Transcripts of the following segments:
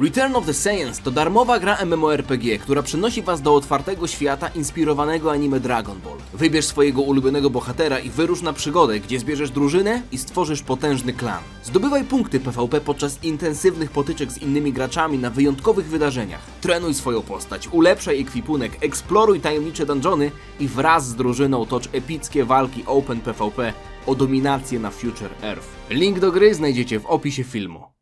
Return of the Saiyans to darmowa gra MMORPG, która przenosi was do otwartego świata inspirowanego anime Dragon Ball. Wybierz swojego ulubionego bohatera i wyrusz na przygodę, gdzie zbierzesz drużynę i stworzysz potężny klan. Zdobywaj punkty PvP podczas intensywnych potyczek z innymi graczami na wyjątkowych wydarzeniach. Trenuj swoją postać, ulepszaj ekwipunek, eksploruj tajemnicze dungeony i wraz z drużyną tocz epickie walki Open PvP o dominację na Future Earth. Link do gry znajdziecie w opisie filmu.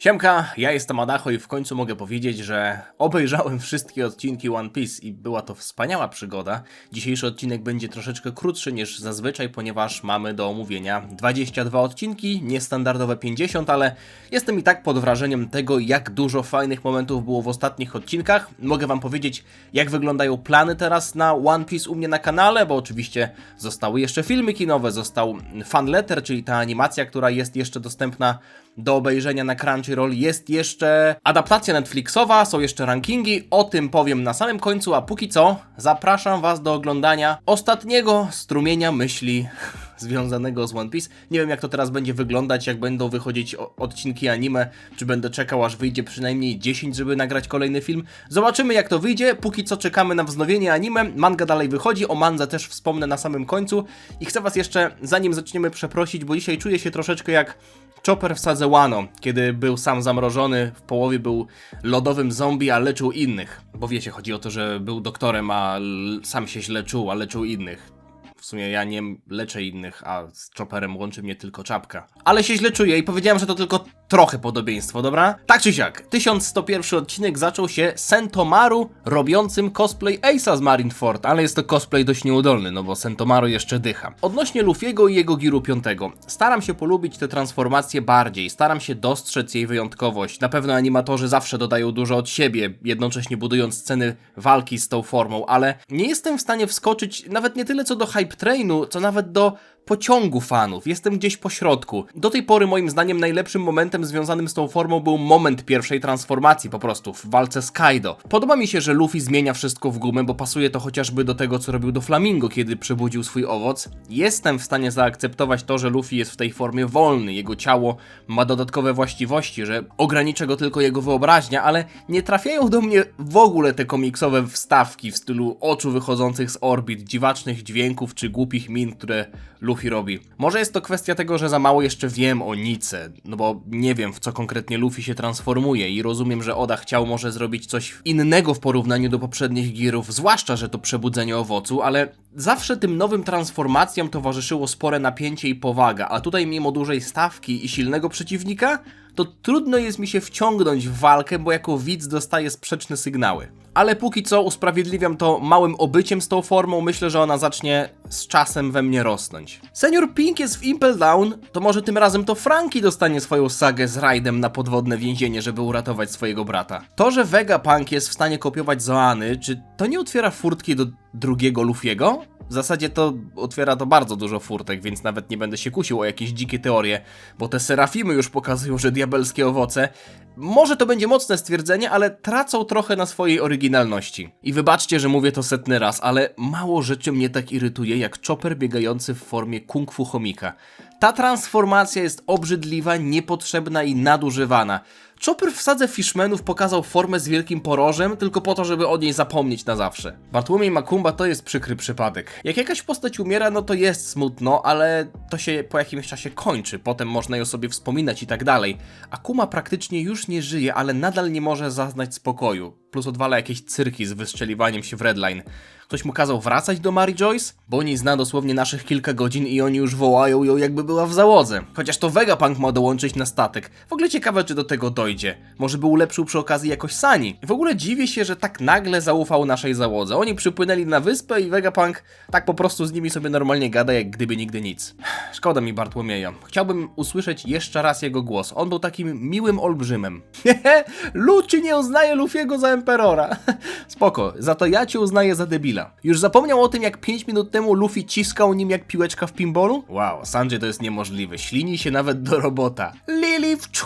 Siemka, ja jestem Adacho i w końcu mogę powiedzieć, że obejrzałem wszystkie odcinki One Piece i była to wspaniała przygoda. Dzisiejszy odcinek będzie troszeczkę krótszy niż zazwyczaj, ponieważ mamy do omówienia 22 odcinki, niestandardowe 50, ale jestem i tak pod wrażeniem tego, jak dużo fajnych momentów było w ostatnich odcinkach. Mogę wam powiedzieć, jak wyglądają plany teraz na One Piece u mnie na kanale, bo oczywiście zostały jeszcze filmy kinowe, został fan letter, czyli ta animacja, która jest jeszcze dostępna do obejrzenia na Crunchyroll. Jest jeszcze adaptacja Netflixowa, są jeszcze rankingi, o tym powiem na samym końcu, a póki co zapraszam Was do oglądania ostatniego strumienia myśli związanego z One Piece. Nie wiem jak to teraz będzie wyglądać, jak będą wychodzić odcinki anime, czy będę czekał aż wyjdzie przynajmniej 10, żeby nagrać kolejny film. Zobaczymy jak to wyjdzie, póki co czekamy na wznowienie anime, manga dalej wychodzi, o mandze też wspomnę na samym końcu i chcę Was jeszcze, zanim zaczniemy przeprosić, bo dzisiaj czuję się troszeczkę jak Chopper w Sadze Wano, kiedy był sam zamrożony, w połowie był lodowym zombie, a leczył innych. Bo wiecie, chodzi o to, że był doktorem, a sam się źle czuł, a leczył innych. W sumie ja nie leczę innych, a z Chopperem łączy mnie tylko czapka. Ale się źle czuję i powiedziałem, że to tylko trochę podobieństwo, dobra? Tak czy siak, 1101 odcinek zaczął się Sentomaru robiącym cosplay Ace'a z Marineford, ale jest to cosplay dość nieudolny, no bo Sentomaru jeszcze dycha. Odnośnie Luffy'ego i jego Giru 5, staram się polubić te transformacje bardziej, staram się dostrzec jej wyjątkowość. Na pewno animatorzy zawsze dodają dużo od siebie, jednocześnie budując sceny walki z tą formą, ale nie jestem w stanie wskoczyć nawet nie tyle co do hype trainu, co nawet do pociągu fanów. Jestem gdzieś po środku. Do tej pory moim zdaniem najlepszym momentem związanym z tą formą był moment pierwszej transformacji po prostu w walce z Kaido. Podoba mi się, że Luffy zmienia wszystko w gumę, bo pasuje to chociażby do tego, co robił do Flamingo, kiedy przebudził swój owoc. Jestem w stanie zaakceptować to, że Luffy jest w tej formie wolny, jego ciało ma dodatkowe właściwości, że ogranicza go tylko jego wyobraźnia, ale nie trafiają do mnie w ogóle te komiksowe wstawki w stylu oczu wychodzących z orbit, dziwacznych dźwięków czy głupich min, które Luffy robi. Może jest to kwestia tego, że za mało jeszcze wiem o Nice, no bo nie wiem w co konkretnie Luffy się transformuje i rozumiem, że Oda chciał może zrobić coś innego w porównaniu do poprzednich girów, zwłaszcza, że to przebudzenie owocu, ale zawsze tym nowym transformacjom towarzyszyło spore napięcie i powaga, a tutaj mimo dużej stawki i silnego przeciwnika, to trudno jest mi się wciągnąć w walkę, bo jako widz dostaję sprzeczne sygnały. Ale póki co usprawiedliwiam to małym obyciem z tą formą, myślę, że ona zacznie z czasem we mnie rosnąć. Senior Pink jest w Impel Down, to może tym razem to Frankie dostanie swoją sagę z rajdem na podwodne więzienie, żeby uratować swojego brata. To, że Vegapunk jest w stanie kopiować Zoany, czy to nie otwiera furtki do drugiego Luffy'ego? W zasadzie to otwiera to bardzo dużo furtek, więc nawet nie będę się kusił o jakieś dzikie teorie, bo te serafimy już pokazują, że diabelskie owoce. Może to będzie mocne stwierdzenie, ale tracą trochę na swojej oryginalności. I wybaczcie, że mówię to setny raz, ale mało rzeczy mnie tak irytuje jak chopper biegający w formie kung fu chomika. Ta transformacja jest obrzydliwa, niepotrzebna i nadużywana. Chopper w sadze Fishmanów pokazał formę z wielkim porożem, tylko po to, żeby o niej zapomnieć na zawsze. Bartłomiej Makumba to jest przykry przypadek. Jak jakaś postać umiera, no to jest smutno, ale to się po jakimś czasie kończy, potem można ją sobie wspominać i tak dalej. Akuma praktycznie już nie żyje, ale nadal nie może zaznać spokoju. Plus odwala jakieś cyrki z wystrzeliwaniem się w Redline. Ktoś mu kazał wracać do Mary Joyce? Bo oni zna dosłownie naszych kilka godzin i oni już wołają ją jakby była w załodze. Chociaż to Vegapunk ma dołączyć na statek. W ogóle ciekawe czy do tego dojdzie. Może by ulepszył przy okazji jakoś Sani. W ogóle dziwię się, że tak nagle zaufał naszej załodze. Oni przypłynęli na wyspę i Vegapunk tak po prostu z nimi sobie normalnie gada jak gdyby nigdy nic. Szkoda mi Bartłomieja. Chciałbym usłyszeć jeszcze raz jego głos. On był takim miłym olbrzymem. Luci nie uznaje Luffy'ego za Emperora. Spoko, za to ja cię uznaję za debila. Już zapomniał o tym, jak 5 minut temu Luffy ciskał nim jak piłeczka w pinballu? Wow, Sanjay to jest niemożliwe. Ślini się nawet do robota.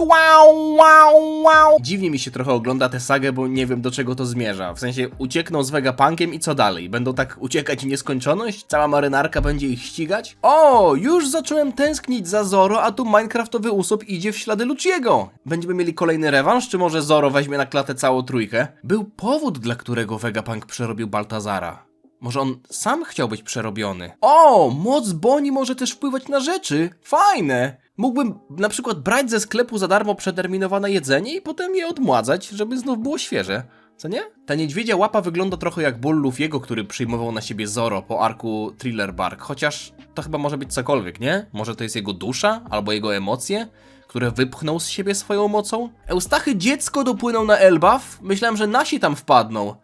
Wow, wow, wow, wow. Dziwnie mi się trochę ogląda tę sagę, bo nie wiem do czego to zmierza. W sensie uciekną z Vegapunkiem i co dalej? Będą tak uciekać w nieskończoność? Cała marynarka będzie ich ścigać? O, już zacząłem tęsknić za Zoro, a tu Minecraftowy Usop idzie w ślady Luciego. Będziemy mieli kolejny rewanż, czy może Zoro weźmie na klatę całą trójkę? Był powód, dla którego Vegapunk przerobił Baltazara. Może on sam chciał być przerobiony? O, moc Boni może też wpływać na rzeczy. Fajne. Mógłbym na przykład brać ze sklepu za darmo przeterminowane jedzenie i potem je odmładzać, żeby znów było świeże. Co nie? Ta niedźwiedzia łapa wygląda trochę jak ból Luffy'ego, który przyjmował na siebie Zoro po arku Thriller Bark, chociaż to chyba może być cokolwiek, nie? Może to jest jego dusza albo jego emocje, które wypchnął z siebie swoją mocą? Eustachy dziecko dopłynął na Elbaf? Myślałem, że nasi tam wpadną.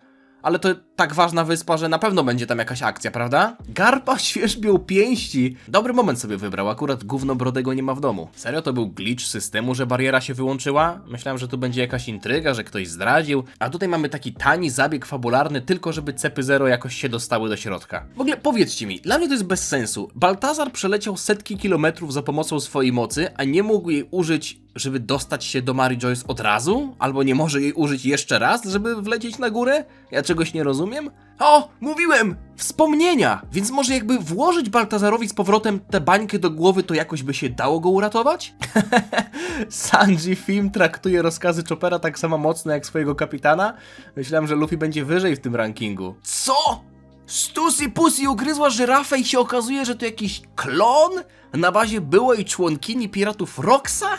Ale to tak ważna wyspa, że na pewno będzie tam jakaś akcja, prawda? Garpa świerzbią pięści. Dobry moment sobie wybrał, akurat gówno brodego nie ma w domu. Serio to był glitch systemu, że bariera się wyłączyła? Myślałem, że tu będzie jakaś intryga, że ktoś zdradził. A tutaj mamy taki tani zabieg fabularny, tylko żeby cepy zero jakoś się dostały do środka. W ogóle powiedzcie mi, dla mnie to jest bez sensu. Baltazar przeleciał setki kilometrów za pomocą swojej mocy, a nie mógł jej użyć żeby dostać się do Mary Joyce od razu? Albo nie może jej użyć jeszcze raz, żeby wlecieć na górę? Ja czegoś nie rozumiem? O, mówiłem! Wspomnienia! Więc może jakby włożyć Baltazarowi z powrotem tę bańkę do głowy, to jakoś by się dało go uratować? Sanji Film traktuje rozkazy Chopera tak samo mocno jak swojego kapitana? Myślałem, że Luffy będzie wyżej w tym rankingu. Co? Stussy Pussy ugryzła żyrafę i się okazuje, że to jakiś klon? Na bazie byłej członkini piratów Roxa?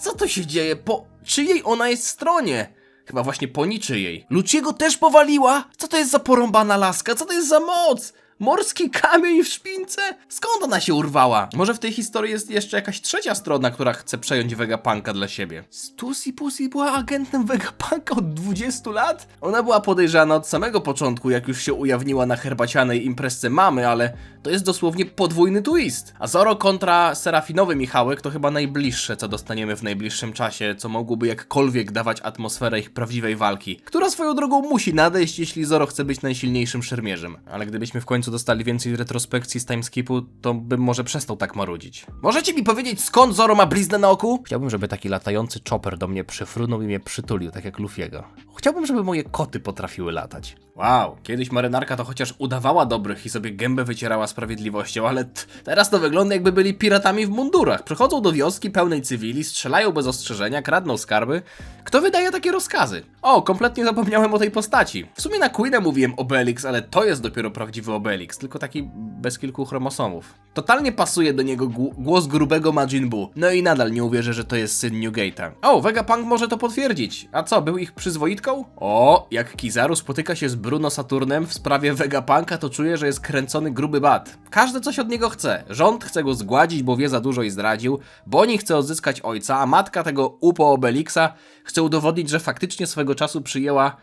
Co to się dzieje? Po czyjej ona jest stronie? Chyba właśnie po niczyjej. Luciego też powaliła? Co to jest za porąbana laska? Co to jest za moc? Morski kamień w szpince? Skąd ona się urwała? Może w tej historii jest jeszcze jakaś trzecia strona, która chce przejąć Vegapunka dla siebie. Stussy Pussy była agentem Vegapunka od 20 lat? Ona była podejrzana od samego początku, jak już się ujawniła na herbacianej imprezce mamy, ale to jest dosłownie podwójny twist. A Zoro kontra Serafinowy Michałek to chyba najbliższe, co dostaniemy w najbliższym czasie, co mogłoby jakkolwiek dawać atmosferę ich prawdziwej walki, która swoją drogą musi nadejść, jeśli Zoro chce być najsilniejszym szermierzem. Ale gdybyśmy w końcu dostali więcej retrospekcji z timeskipu, to bym może przestał tak marudzić. Możecie mi powiedzieć, skąd Zoro ma bliznę na oku? Chciałbym, żeby taki latający chopper do mnie przyfrunął i mnie przytulił, tak jak Luffy'ego. Chciałbym, żeby moje koty potrafiły latać. Wow, kiedyś marynarka to chociaż udawała dobrych i sobie gębę wycierała sprawiedliwością, ale teraz to wygląda jakby byli piratami w mundurach. Przychodzą do wioski pełnej cywili, strzelają bez ostrzeżenia, kradną skarby. Kto wydaje takie rozkazy? O, kompletnie zapomniałem o tej postaci. W sumie na Queena mówiłem Obelix, ale to jest dopiero prawdziwy Obelix, tylko taki bez kilku chromosomów. Totalnie pasuje do niego gł- głos grubego Majin Buu. No i nadal nie uwierzę, że to jest syn Newgate'a. O, Vegapunk może to potwierdzić. A co, był ich przyzwoitką? O, jak Kizaru spotyka się z Bruno Saturnem w sprawie Vegapunka, to czuje, że jest kręcony gruby bat. Każdy coś od niego chce. Rząd chce go zgładzić, bo wie za dużo i zdradził. Boni chce odzyskać ojca, a matka tego upo Obelixa chce udowodnić, że faktycznie swego czasu przyjęła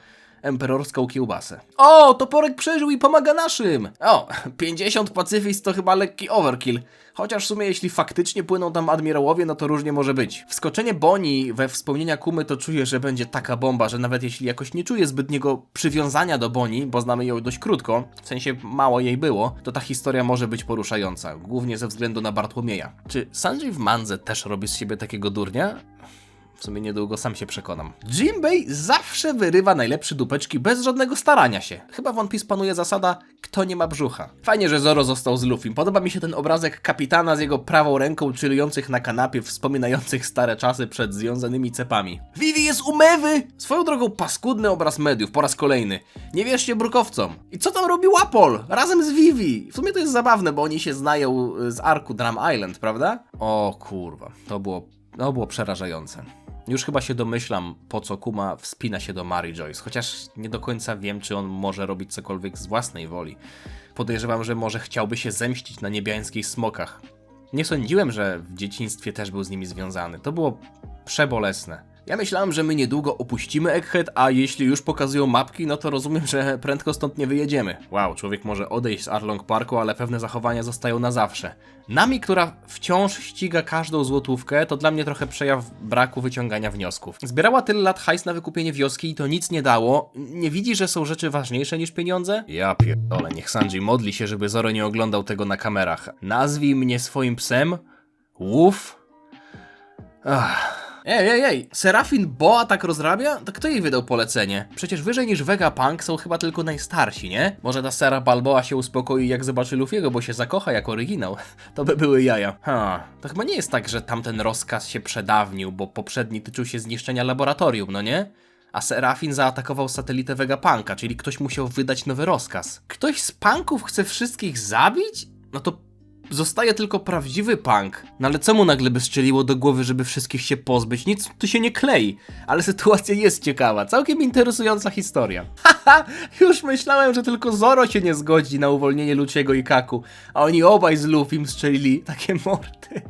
emperorską kiełbasę. O, toporek przeżył i pomaga naszym! O, 50 pacyfist to chyba lekki overkill. Chociaż w sumie jeśli faktycznie płyną tam admirałowie, no to różnie może być. Wskoczenie Boni we wspomnienia Kumy to czuję, że będzie taka bomba, że nawet jeśli jakoś nie czuję zbytniego przywiązania do Boni, bo znamy ją dość krótko, w sensie mało jej było, to ta historia może być poruszająca, głównie ze względu na Bartłomieja. Czy Sanjay w Mandze też robi z siebie takiego durnia? W sumie niedługo sam się przekonam. Jinbei zawsze wyrywa najlepsze dupeczki bez żadnego starania się. Chyba w One Piece panuje zasada, kto nie ma brzucha. Fajnie, że Zoro został z Luffy. Podoba mi się ten obrazek kapitana z jego prawą ręką chillujących na kanapie, wspominających stare czasy przed związanymi cepami. Vivi jest umewy! Swoją drogą paskudny obraz mediów, po raz kolejny. Nie wierzcie brukowcom. I co tam robi Łapol? Razem z Vivi. W sumie to jest zabawne, bo oni się znają z arku Drum Island, prawda? O kurwa, to było, to było przerażające. Już chyba się domyślam, po co Kuma wspina się do Mary Joyce, chociaż nie do końca wiem, czy on może robić cokolwiek z własnej woli. Podejrzewam, że może chciałby się zemścić na niebiańskich smokach. Nie sądziłem, że w dzieciństwie też był z nimi związany. To było przebolesne. Ja myślałem, że my niedługo opuścimy Egghead, a jeśli już pokazują mapki, no to rozumiem, że prędko stąd nie wyjedziemy. Wow, człowiek może odejść z Arlong Parku, ale pewne zachowania zostają na zawsze. Nami, która wciąż ściga każdą złotówkę, to dla mnie trochę przejaw braku wyciągania wniosków. Zbierała tyle lat hajs na wykupienie wioski i to nic nie dało. Nie widzi, że są rzeczy ważniejsze niż pieniądze? Ja pierdolę, niech Sanji modli się, żeby Zoro nie oglądał tego na kamerach. Nazwij mnie swoim psem? Łów? Ach. Ej, ej, ej, Serafin Boa tak rozrabia? To kto jej wydał polecenie? Przecież wyżej niż Vegapunk są chyba tylko najstarsi, nie? Może ta Sera Balboa się uspokoi jak zobaczy Luffy'ego, bo się zakocha jak oryginał. To by były jaja. Ha, to chyba nie jest tak, że tamten rozkaz się przedawnił, bo poprzedni tyczył się zniszczenia laboratorium, no nie? A Serafin zaatakował satelitę Vegapunka, czyli ktoś musiał wydać nowy rozkaz. Ktoś z punków chce wszystkich zabić? No to zostaje tylko prawdziwy punk. No ale co mu nagle by strzeliło do głowy, żeby wszystkich się pozbyć? Nic tu się nie klei. Ale sytuacja jest ciekawa. Całkiem interesująca historia. Haha, już myślałem, że tylko Zoro się nie zgodzi na uwolnienie Luciego i Kaku, a oni obaj z Luffym strzelili takie mordy.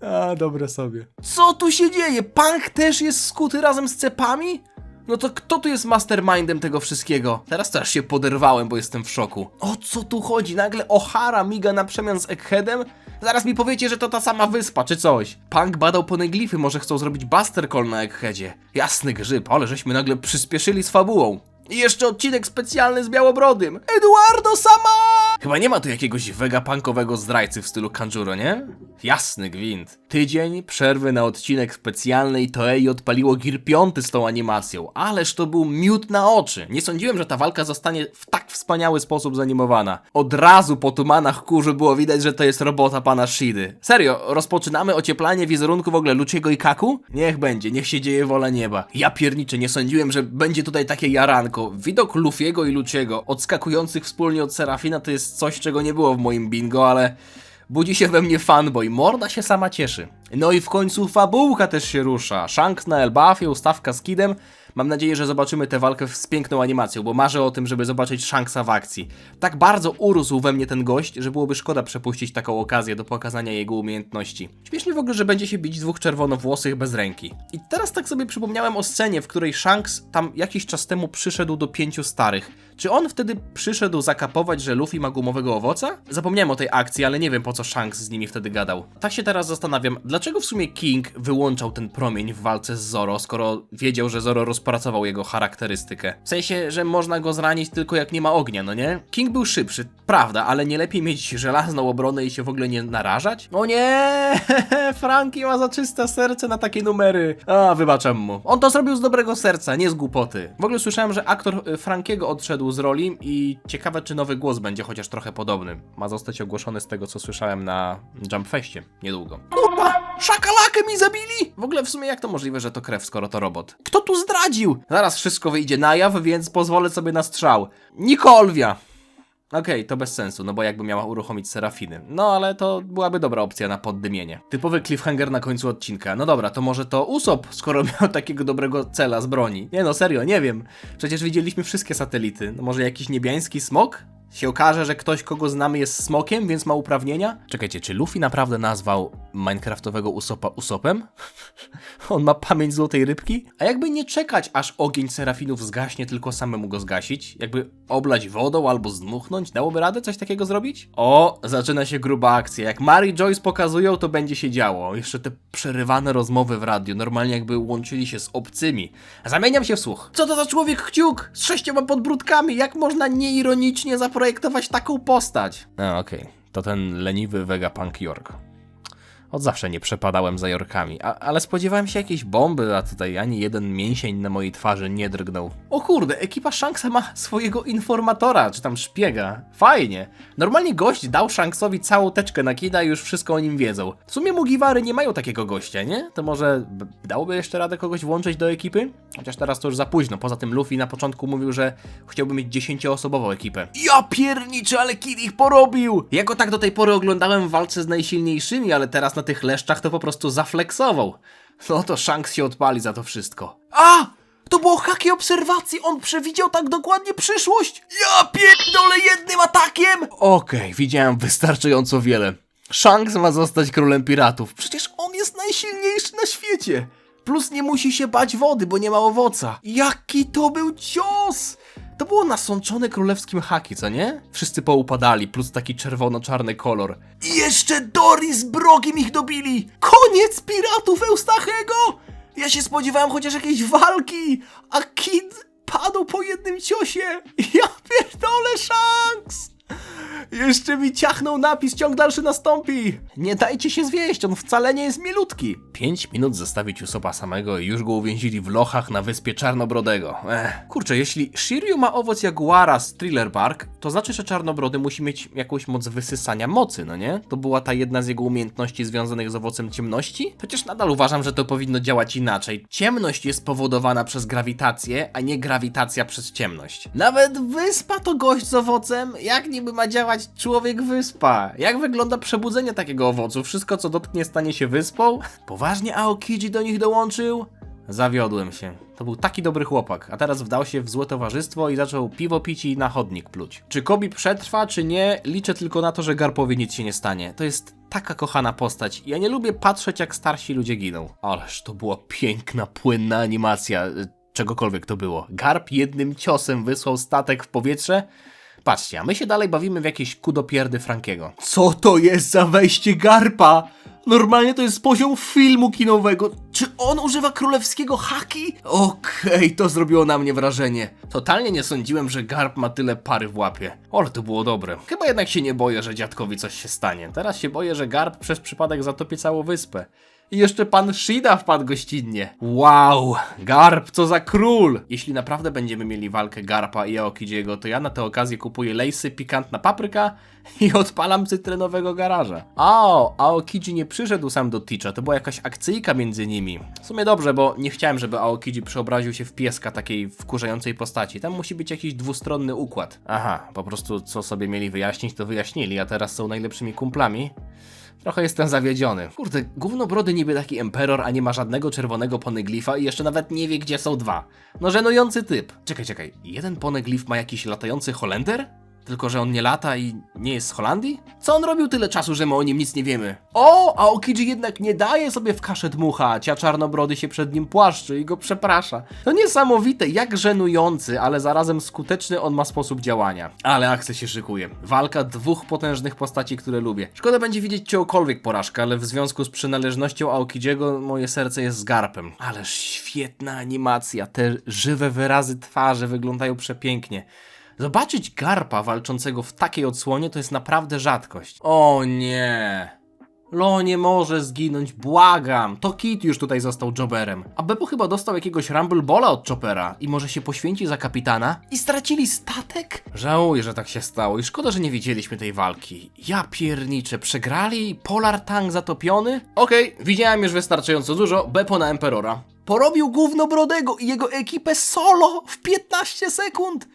A, dobre sobie. Co tu się dzieje? Punk też jest skuty razem z cepami? No to kto tu jest mastermindem tego wszystkiego? Teraz też się poderwałem, bo jestem w szoku. O co tu chodzi? Nagle O'Hara miga na przemian z Eggheadem? Zaraz mi powiecie, że to ta sama wyspa, czy coś. Punk badał poneglify, może chcą zrobić Buster Call na Eggheadzie. Jasny grzyb, ale żeśmy nagle przyspieszyli z fabułą. I jeszcze odcinek specjalny z Białobrodym. Eduardo Sama! Chyba nie ma tu jakiegoś vegapunkowego zdrajcy w stylu Kanjuro, nie? Jasny gwint. Tydzień przerwy na odcinek specjalny i Toei odpaliło Gear 5 z tą animacją. Ależ to był miód na oczy. Nie sądziłem, że ta walka zostanie w tak wspaniały sposób zanimowana. Od razu po tumanach kurzu było widać, że to jest robota pana Shidy. Serio, rozpoczynamy ocieplanie wizerunku w ogóle Luciego i Kaku? Niech będzie, niech się dzieje wola nieba. Ja pierniczę, nie sądziłem, że będzie tutaj takie jaranko. Widok Luffy'ego i Luciego, odskakujących wspólnie od Serafina, to jest coś, czego nie było w moim bingo, ale... Budzi się we mnie fanboy, morda się sama cieszy. No i w końcu fabułka też się rusza. Shanks na Elbafie, ustawka z Kidem. Mam nadzieję, że zobaczymy tę walkę z piękną animacją, bo marzę o tym, żeby zobaczyć Shanksa w akcji. Tak bardzo urósł we mnie ten gość, że byłoby szkoda przepuścić taką okazję do pokazania jego umiejętności. Śmiesznie w ogóle, że będzie się bić dwóch czerwonowłosych bez ręki. I teraz tak sobie przypomniałem o scenie, w której Shanks tam jakiś czas temu przyszedł do pięciu starych. Czy on wtedy przyszedł zakapować, że Luffy ma gumowego owoca? Zapomniałem o tej akcji, ale nie wiem po co Shanks z nimi wtedy gadał. Tak się teraz zastanawiam, dlaczego w sumie King wyłączał ten promień w walce z Zoro, skoro wiedział, że Zoro rozpracował jego charakterystykę. W sensie, że można go zranić tylko jak nie ma ognia, no nie? King był szybszy, prawda, ale nie lepiej mieć żelazną obronę i się w ogóle nie narażać? O nie! Franki ma za czyste serce na takie numery. A, wybaczam mu. On to zrobił z dobrego serca, nie z głupoty. W ogóle słyszałem, że aktor y, Frankiego odszedł z roli i ciekawe, czy nowy głos będzie chociaż trochę podobny. Ma zostać ogłoszony z tego, co słyszałem na Jump Festie niedługo. Opa! Szakalakę mi zabili! W ogóle w sumie jak to możliwe, że to krew, skoro to robot? Kto tu zdradził? Zaraz wszystko wyjdzie na jaw, więc pozwolę sobie na strzał. Nikolwia! Okej, to bez sensu, no bo jakby miała uruchomić Serafiny. No ale to byłaby dobra opcja na poddymienie. Typowy cliffhanger na końcu odcinka. No dobra, to może to Usop, skoro miał takiego dobrego cela z broni. Nie no, serio, nie wiem. Przecież widzieliśmy wszystkie satelity. No może jakiś niebiański smok? Się okaże, że ktoś, kogo znamy, jest smokiem, więc ma uprawnienia? Czekajcie, czy Luffy naprawdę nazwał minecraftowego Usopa Usopem? On ma pamięć złotej rybki? A jakby nie czekać, aż ogień serafinów zgaśnie, tylko samemu go zgasić? Jakby oblać wodą albo zdmuchnąć? Dałoby radę coś takiego zrobić? O, zaczyna się gruba akcja. Jak Mary Joyce pokazują, to będzie się działo. Jeszcze te przerywane rozmowy w radiu, normalnie jakby łączyli się z obcymi. Zamieniam się w słuch. Co to za człowiek kciuk? Z sześcioma podbródkami? Jak można nieironicznie zaprojektować taką postać? A, okej. To ten leniwy Vegapunk York. Od zawsze nie przepadałem za Jorkami, a, ale spodziewałem się jakiejś bomby, a tutaj ani jeden mięsień na mojej twarzy nie drgnął. O kurde, ekipa Shanksa ma swojego informatora, czy tam szpiega. Fajnie. Normalnie gość dał Shanksowi całą teczkę na kida i już wszystko o nim wiedzą. W sumie Mugiwary nie mają takiego gościa, nie? To może dałoby jeszcze radę kogoś włączyć do ekipy? Chociaż teraz to już za późno. Poza tym Luffy na początku mówił, że chciałby mieć dziesięcioosobową ekipę. Ja pierniczę, ale Kid ich porobił! Ja go tak do tej pory oglądałem w walce z najsilniejszymi, ale teraz na tych leszczach to po prostu zafleksował. No to Shanks się odpali za to wszystko. A! To było hakie obserwacji, on przewidział tak dokładnie przyszłość! Ja pierdolę jednym atakiem! Okej, widziałem wystarczająco wiele. Shanks ma zostać królem piratów. Przecież on jest najsilniejszy na świecie. Plus nie musi się bać wody, bo nie ma owoca. Jaki to był cios! To było nasączone królewskim haki, co nie? Wszyscy poupadali, plus taki czerwono-czarny kolor. I jeszcze Dory z Brogiem ich dobili! Koniec piratów Eustachego! Ja się spodziewałem chociaż jakiejś walki, a Kid padł po jednym ciosie. Ja pierdolę Shanks! Jeszcze mi ciachnął napis, ciąg dalszy nastąpi. Nie dajcie się zwieść, on wcale nie jest milutki. Pięć minut zostawić Usopa samego i już go uwięzili w lochach na wyspie Czarnobrodego. Ech. Kurczę, jeśli Shiryu ma owoc jaguara z Thriller Bark, to znaczy, że Czarnobrody musi mieć jakąś moc wysysania mocy, no nie? To była ta jedna z jego umiejętności związanych z owocem ciemności? Chociaż nadal uważam, że to powinno działać inaczej. Ciemność jest powodowana przez grawitację, a nie grawitacja przez ciemność. Nawet wyspa to gość z owocem? Jak niby ma działać człowiek wyspa? Jak wygląda przebudzenie takiego owocu? Wszystko co dotknie stanie się wyspą? Poważnie Aokiji do nich dołączył? Zawiodłem się. To był taki dobry chłopak, a teraz wdał się w złe towarzystwo i zaczął piwo pić i na chodnik pluć. Czy Kobi przetrwa, czy nie, liczę tylko na to, że Garpowi nic się nie stanie. To jest taka kochana postać. Ja nie lubię patrzeć, jak starsi ludzie giną. Ależ to była piękna, płynna animacja. Czegokolwiek to było. Garp jednym ciosem wysłał statek w powietrze. Patrzcie, a my się dalej bawimy w jakieś kudopierdy Frankiego. Co to jest za wejście Garpa? Normalnie to jest poziom filmu kinowego. Czy on używa królewskiego haki? Okej, to zrobiło na mnie wrażenie. Totalnie nie sądziłem, że Garp ma tyle pary w łapie. Ale to było dobre. Chyba jednak się nie boję, że dziadkowi coś się stanie. Teraz się boję, że Garp przez przypadek zatopi całą wyspę. I jeszcze pan Shida wpadł gościnnie. Wow, Garp, co za król! Jeśli naprawdę będziemy mieli walkę Garpa i Aokidziego, to ja na tę okazję kupuję lejsy, pikantna papryka i odpalam cytrynowego garaża. O, Aokiji nie przyszedł sam do Teacha, to była jakaś akcyjka między nimi. W sumie dobrze, bo nie chciałem, żeby Aokiji przeobraził się w pieska takiej wkurzającej postaci. Tam musi być jakiś dwustronny układ. Aha, po prostu co sobie mieli wyjaśnić, to wyjaśnili, a teraz są najlepszymi kumplami. Trochę jestem zawiedziony. Kurde, gównobrody niby taki emperor, a nie ma żadnego czerwonego poneglyfa i jeszcze nawet nie wie, gdzie są dwa. No żenujący typ. Czekaj, czekaj, jeden poneglyf ma jakiś latający Holender? Tylko, że on nie lata i nie jest z Holandii? Co on robił tyle czasu, że my o nim nic nie wiemy? O, a Okiji jednak nie daje sobie w kaszę dmuchać, a czarnobrody się przed nim płaszczy i go przeprasza. To niesamowite, jak żenujący, ale zarazem skuteczny on ma sposób działania. Ale akcja się szykuje. Walka dwóch potężnych postaci, które lubię. Szkoda będzie widzieć czyjąkolwiek porażkę, ale w związku z przynależnością Aokidziego moje serce jest z garpem. Ależ świetna animacja, te żywe wyrazy twarzy wyglądają przepięknie. Zobaczyć garpa walczącego w takiej odsłonie to jest naprawdę rzadkość. O nie. Lo nie może zginąć, błagam. To Kit już tutaj został Joberem. A Bebo chyba dostał jakiegoś Rumble Bola od Chopera i może się poświęci za kapitana? I stracili statek? Żałuję, że tak się stało i szkoda, że nie widzieliśmy tej walki. Ja pierniczę, przegrali? Polar Tank zatopiony? Okej, widziałem już wystarczająco dużo, Beppo na Emperora. Porobił gówno Brodego i jego ekipę solo w 15 sekund.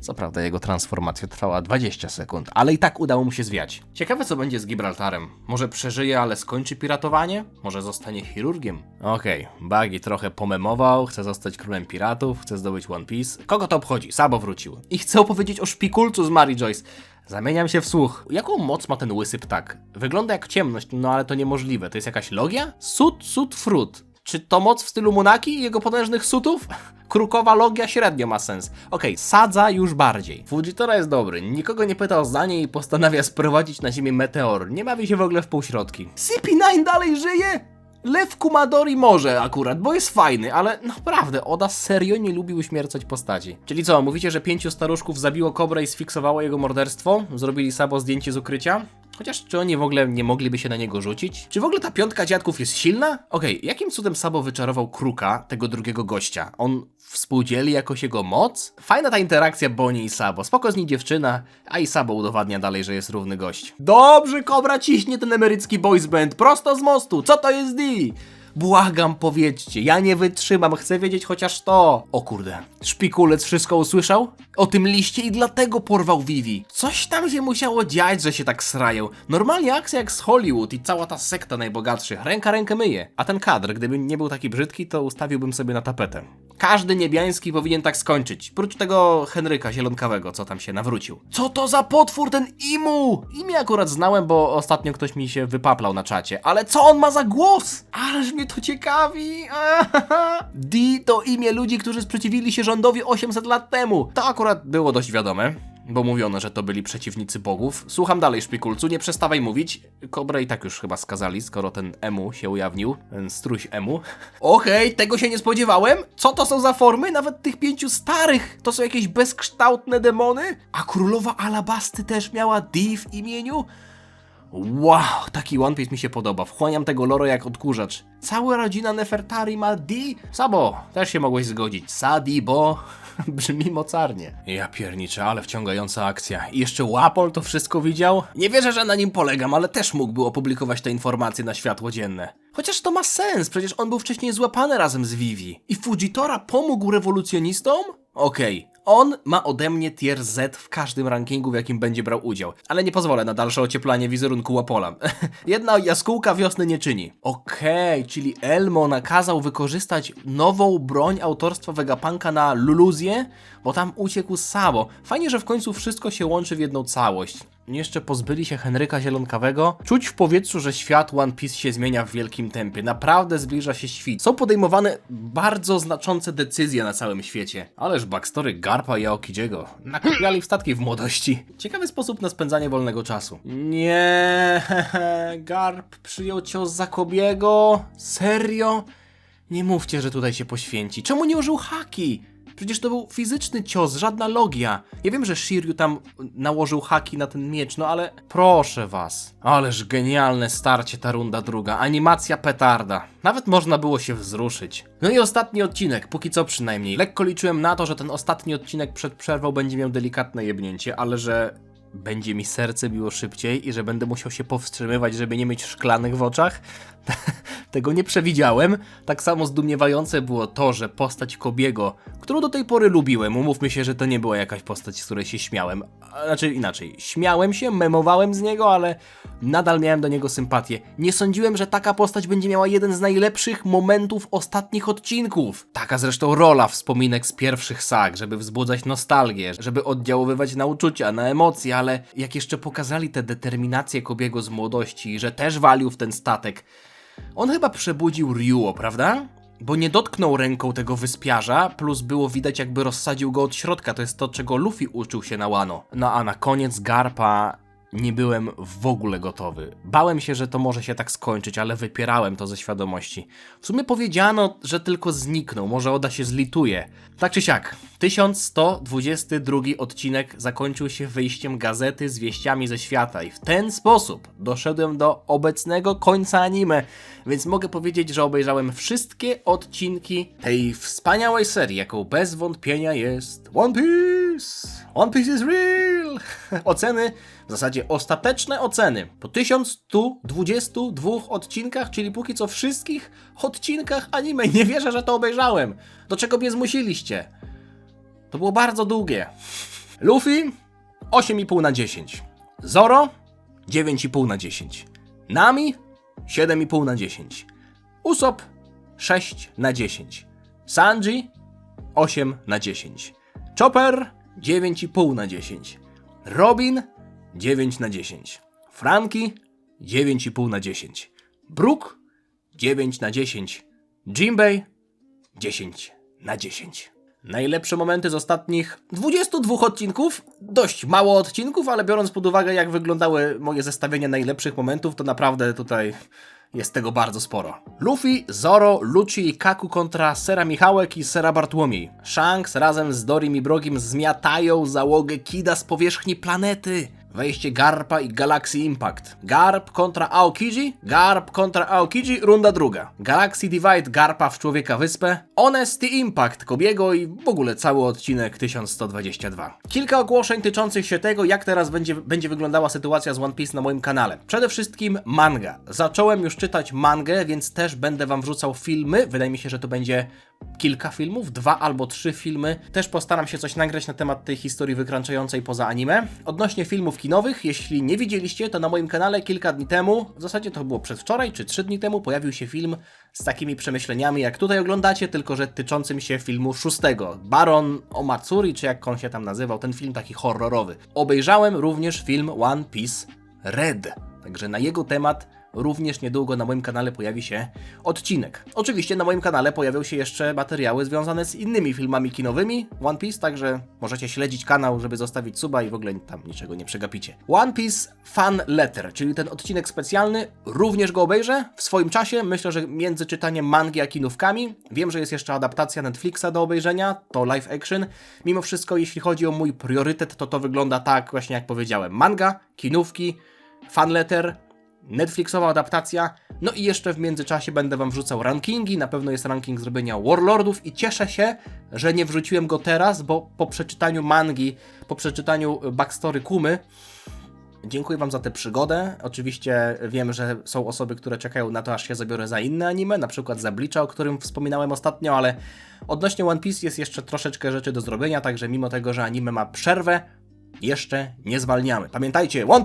Co prawda jego transformacja trwała 20 sekund, ale i tak udało mu się zwiać. Ciekawe co będzie z Gibraltarem. Może przeżyje, ale skończy piratowanie? Może zostanie chirurgiem? Okej, Buggy trochę pomemował, chce zostać królem piratów, chce zdobyć One Piece. Kogo to obchodzi? Sabo wrócił. I chce opowiedzieć o szpikulcu z Mary Joyce. Zamieniam się w słuch. Jaką moc ma ten łysy ptak? Wygląda jak ciemność, no ale to niemożliwe. To jest jakaś logia? Sud, sud, frut. Czy to moc w stylu Munaki i jego potężnych sutów? Krukowa logia średnio ma sens. Okej, sadza już bardziej. Fujitora jest dobry, nikogo nie pyta o zdanie i postanawia sprowadzić na ziemię meteor. Nie bawi się w ogóle w półśrodki. CP9 dalej żyje? Lew Kumadori może akurat, bo jest fajny, ale naprawdę, Oda serio nie lubi uśmiercać postaci. Czyli co, mówicie, że pięciu staruszków zabiło Kobrę i sfiksowało jego morderstwo? Zrobili Sabo zdjęcie z ukrycia? Chociaż czy oni w ogóle nie mogliby się na niego rzucić? Czy w ogóle ta piątka dziadków jest silna? Okej, jakim cudem Sabo wyczarował Kruka, tego drugiego gościa? On współdzieli jakoś jego moc? Fajna ta interakcja Bonnie i Sabo. Spoko z niej dziewczyna, a i Sabo udowadnia dalej, że jest równy gość. Dobrze, Kobra ciśnie ten emerycki boys band, prosto z mostu. Co to jest D? Błagam, powiedzcie, ja nie wytrzymam, chcę wiedzieć chociaż to. O kurde, szpikulec wszystko usłyszał? O tym liście i dlatego porwał Vivi. Coś tam się musiało dziać, że się tak srają. Normalnie akcja jak z Hollywood i cała ta sekta najbogatszych, ręka rękę myje. A ten kadr, gdyby nie był taki brzydki, to ustawiłbym sobie na tapetę. Każdy niebiański powinien tak skończyć. Prócz tego Henryka Zielonkawego, co tam się nawrócił. Co to za potwór ten Imu? Imię akurat znałem, bo ostatnio ktoś mi się wypaplał na czacie. Ale co on ma za głos? Ależ mnie to ciekawi. D to imię ludzi, którzy sprzeciwili się rządowi 800 lat temu. To akurat było dość wiadome. Bo mówiono, że to byli przeciwnicy bogów. Słucham dalej, szpikulcu, nie przestawaj mówić. Kobrę i tak już chyba skazali, skoro ten emu się ujawnił, ten struś emu. Okej, tego się nie spodziewałem. Co to są za formy? Nawet tych pięciu starych to są jakieś bezkształtne demony? A królowa Alabasty też miała D w imieniu? Wow, taki One Piece mi się podoba. Wchłaniam tego lore jak odkurzacz. Cała rodzina Nefertari ma D? Sabo, też się mogłeś zgodzić. Sadi, bo brzmi mocarnie. Ja pierniczę, ale wciągająca akcja. I jeszcze Łapol to wszystko widział? Nie wierzę, że na nim polegam, ale też mógłby opublikować te informacje na światło dzienne. Chociaż to ma sens, przecież on był wcześniej złapany razem z Vivi. I Fujitora pomógł rewolucjonistom? Okej, on ma ode mnie tier Z w każdym rankingu, w jakim będzie brał udział, ale nie pozwolę na dalsze ocieplanie wizerunku Łapola. Jedna jaskółka wiosny nie czyni. Okej, czyli Elmo nakazał wykorzystać nową broń autorstwa Vegapunka na Luluzję, bo tam uciekł Sabo. Fajnie, że w końcu wszystko się łączy w jedną całość. Jeszcze pozbyli się Henryka Zielonkawego. Czuć w powietrzu, że świat One Piece się zmienia w wielkim tempie. Naprawdę zbliża się świt. Są podejmowane bardzo znaczące decyzje na całym świecie. Ależ backstory Garpa i Aokidziego. Nakupiali w statki w młodości. Ciekawy sposób na spędzanie wolnego czasu. Nie, Garp przyjął cios za Kobiego? Serio? Nie mówcie, że tutaj się poświęci. Czemu nie użył haki? Przecież to był fizyczny cios, żadna logia. Ja wiem, że Shiryu tam nałożył haki na ten miecz, no ale proszę was. Ależ genialne starcie ta runda druga. Animacja petarda. Nawet można było się wzruszyć. No i ostatni odcinek, póki co przynajmniej. Lekko liczyłem na to, że ten ostatni odcinek przed przerwą będzie miał delikatne jebnięcie, ale że będzie mi serce biło szybciej i że będę musiał się powstrzymywać, żeby nie mieć szklanych w oczach. Tego nie przewidziałem. Tak samo zdumiewające było to, że postać Kobiego, którą do tej pory lubiłem, umówmy się, że to nie była jakaś postać, z której się śmiałem. Znaczy inaczej, śmiałem się, memowałem z niego, ale nadal miałem do niego sympatię. Nie sądziłem, że taka postać będzie miała jeden z najlepszych momentów ostatnich odcinków. Taka zresztą rola wspominek z pierwszych sag, żeby wzbudzać nostalgię, żeby oddziaływać na uczucia, na emocje, ale jak jeszcze pokazali tę determinację Kobiego z młodości, że też walił w ten statek, on chyba przebudził Ryuo, prawda? Bo nie dotknął ręką tego wyspiarza, plus było widać jakby rozsadził go od środka, to jest to czego Luffy uczył się na Wano. No a na koniec Garpa nie byłem w ogóle gotowy. Bałem się, że to może się tak skończyć, ale wypierałem to ze świadomości. W sumie powiedziano, że tylko zniknął, może Oda się zlituje. Tak czy siak, 1122 odcinek zakończył się wyjściem gazety z wieściami ze świata i w ten sposób doszedłem do obecnego końca anime, więc mogę powiedzieć, że obejrzałem wszystkie odcinki tej wspaniałej serii, jaką bez wątpienia jest One Piece. One Piece is real! Oceny, w zasadzie ostateczne oceny po 1122 odcinkach, czyli póki co wszystkich odcinkach anime. Nie wierzę, że to obejrzałem. Do czego mnie zmusiliście? To było bardzo długie. Luffy 8,5 na 10. Zoro 9,5 na 10. Nami 7,5 na 10. Usopp 6 na 10. Sanji 8 na 10. Chopper 9,5 na 10. Robin 9 na 10. Franki 9,5 na 10. Brook 9 na 10. Jimbei 10 na 10. Najlepsze momenty z ostatnich 22 odcinków. Dość mało odcinków, ale biorąc pod uwagę, jak wyglądały moje zestawienia najlepszych momentów, to naprawdę tutaj jest tego bardzo sporo. Luffy, Zoro, Lucci i Kaku kontra Sera Michałek i Sera Bartłomiej. Shanks razem z Dorim i Brogim zmiatają załogę Kida z powierzchni planety. Wejście Garpa i Galaxy Impact. Garp kontra Aokiji, Garp kontra Aokiji, runda druga. Galaxy Divide Garpa w Człowieka Wyspę, Honesty Impact Kobiego i w ogóle cały odcinek 1122. Kilka ogłoszeń tyczących się tego, jak teraz będzie, będzie wyglądała sytuacja z One Piece na moim kanale. Przede wszystkim manga. Zacząłem już czytać mangę, więc też będę wam wrzucał filmy. Wydaje mi się, że to będzie kilka filmów, dwa albo trzy filmy. Też postaram się coś nagrać na temat tej historii wykraczającej poza anime. Odnośnie filmów kinowych, jeśli nie widzieliście, to na moim kanale kilka dni temu, w zasadzie to było przedwczoraj czy trzy dni temu, pojawił się film z takimi przemyśleniami, jak tutaj oglądacie, tylko że tyczącym się filmu szóstego. Baron Omatsuri, czy jak on się tam nazywał, ten film taki horrorowy. Obejrzałem również film One Piece Red. Także na jego temat również niedługo na moim kanale pojawi się odcinek. Oczywiście na moim kanale pojawią się jeszcze materiały związane z innymi filmami kinowymi One Piece, także możecie śledzić kanał, żeby zostawić suba i w ogóle tam niczego nie przegapicie. One Piece Fan Letter, czyli ten odcinek specjalny, również go obejrzę w swoim czasie. Myślę, że między czytaniem mangi a kinówkami. Wiem, że jest jeszcze adaptacja Netflixa do obejrzenia, to live action. Mimo wszystko, jeśli chodzi o mój priorytet, to to wygląda tak właśnie jak powiedziałem. Manga, kinówki, fan letter, Netflixowa adaptacja. No i jeszcze w międzyczasie będę wam wrzucał rankingi. Na pewno jest ranking zrobienia Warlordów i cieszę się, że nie wrzuciłem go teraz, bo po przeczytaniu mangi, po przeczytaniu backstory Kumy, Dziękuję Wam za tę przygodę. Oczywiście wiem, że są osoby, które czekają na to, aż się zabiorę za inne anime, na przykład za Bleacha, o którym wspominałem ostatnio, ale odnośnie One Piece jest jeszcze troszeczkę rzeczy do zrobienia, także mimo tego, że anime ma przerwę, jeszcze nie zwalniamy. Pamiętajcie, One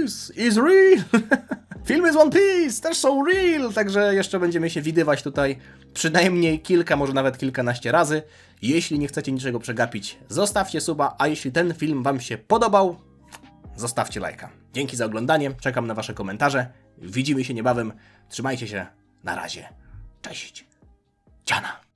Piece is real! Filmy z One Piece też są real, także jeszcze będziemy się widywać tutaj przynajmniej kilka, może nawet kilkanaście razy. Jeśli nie chcecie niczego przegapić, zostawcie suba, a jeśli ten film Wam się podobał, zostawcie lajka. Dzięki za oglądanie, czekam na Wasze komentarze. Widzimy się niebawem. Trzymajcie się. Na razie. Cześć. Ciana.